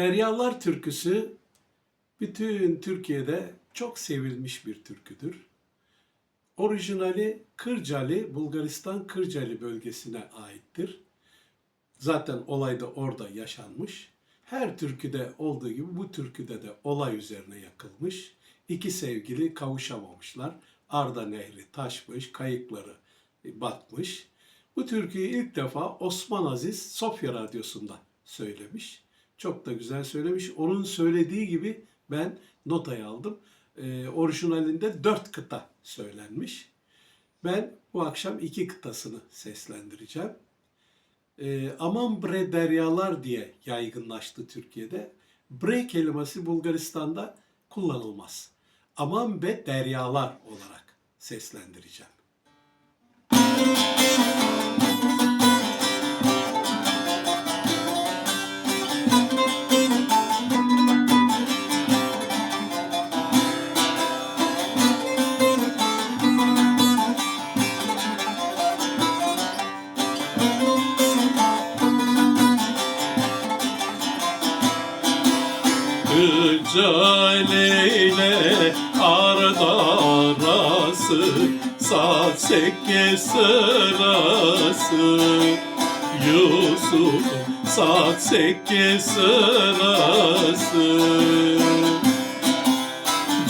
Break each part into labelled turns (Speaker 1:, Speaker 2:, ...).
Speaker 1: Deryalar türküsü bütün Türkiye'de çok sevilmiş bir türküdür. Orijinali Kırcali, Bulgaristan Kırcali bölgesine aittir. Zaten olay da orada yaşanmış. Her türküde olduğu gibi bu türküde de olay üzerine yakılmış. İki sevgili kavuşamamışlar. Arda Nehri taşmış, kayıkları batmış. Bu türküyü ilk defa Osman Aziz Sofya Radyosu'nda söylemiş. Çok da güzel söylemiş. Onun söylediği gibi ben notayı aldım. Ee, orijinalinde dört kıta söylenmiş. Ben bu akşam iki kıtasını seslendireceğim. Ee, aman bre deryalar diye yaygınlaştı Türkiye'de. Bre kelimesi Bulgaristan'da kullanılmaz. Aman be deryalar olarak seslendireceğim.
Speaker 2: Caleyle arda arası Saat sekke sırası. Yusuf saat sekke sırası.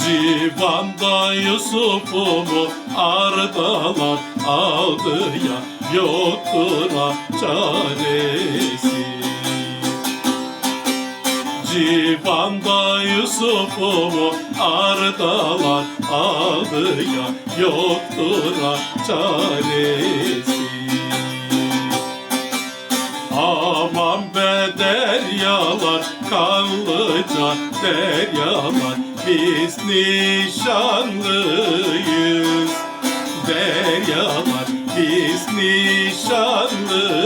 Speaker 2: Civanda Yusuf'umu ardalar aldı ya Yoktur ha çaresi Civanda Yusuf'umu ardalar aldı ya Yoktur ha çaresi. Aman be deryalar, kanlıca deryalar Biz nişanlıyız. Deryalar, biz nişanlıyız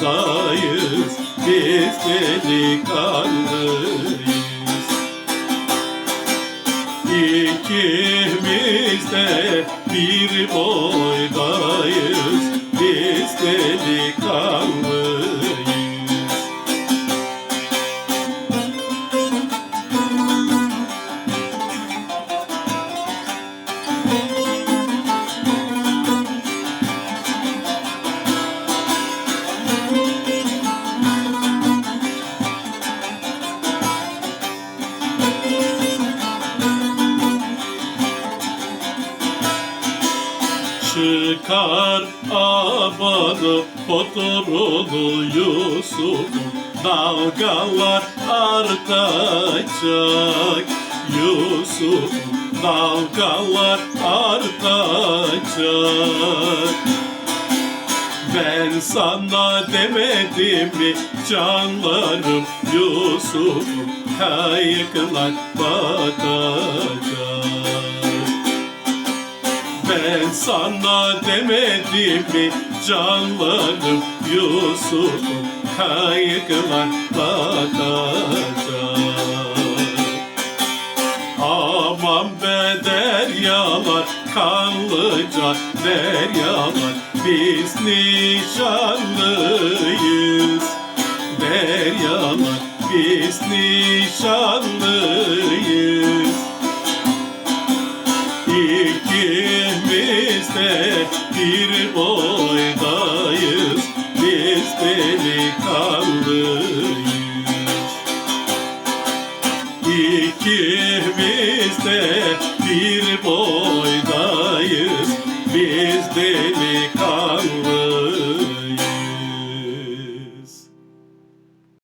Speaker 2: boydayız Biz delikanlıyız. İkimiz de bir boydayız Biz delikanlıyız Çıkar abanı fotoğrafını Yusuf'un Dalgalar artacak. Yusuf'un dalgalar artacak. Ben sana demedim mi canlarım? Yusuf'um kayıklar batacak ben sana demedim mi? Canlarım Yusuf'um kayıklar batacak Aman be deryalar, kanlıca deryalar Biz nişanlıyız. Deryalar, biz nişanlıyız İkimiz de bir boydayız Biz delikanlıyız. İkimiz de bir boydayız Biz